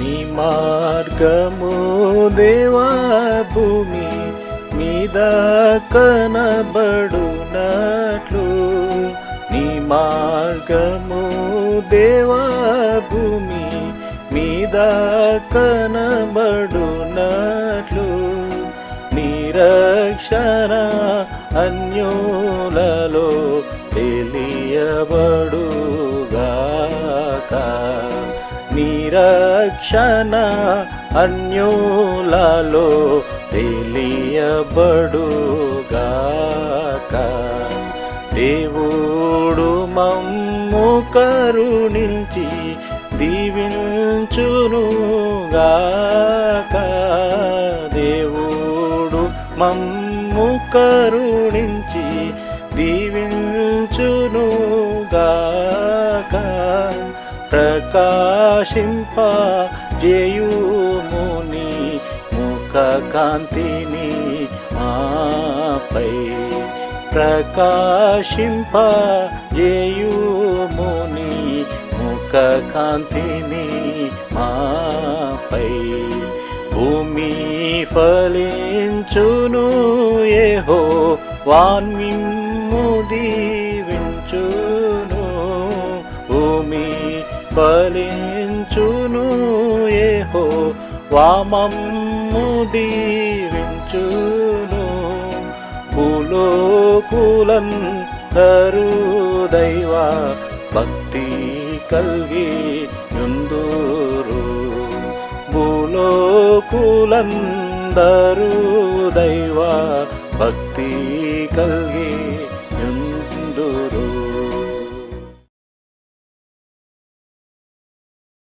నీ మార్గము దేవా భూమి మీద కనబడునట్లు. నీ మార్గము దేవా భూమి మీద కనబడునట్లు. నిరక్షణ అన్యోలలో తెలియబడు రక్షణ అన్యులలో తెలియబడుగాక. దేవుడు మమ్ము కరుణించి దీవించునుగాక. దేవుడు మమ్ము కరుణించి దీవించునుగాక. ప్రకాశింప జయుముని ముఖ కాంతిని మాపై ప్రకాశింప జయుముని ముఖ కాంతిని మాపై భూమి ఫలించును ఏహో వాన్మిమ్ము ఫలించును ఏహో వామమ్ము దీవించును. కులందరూ దైవ భక్తి కల్గి యుందూరు. కులందరూ దైవ భక్తి కల్గి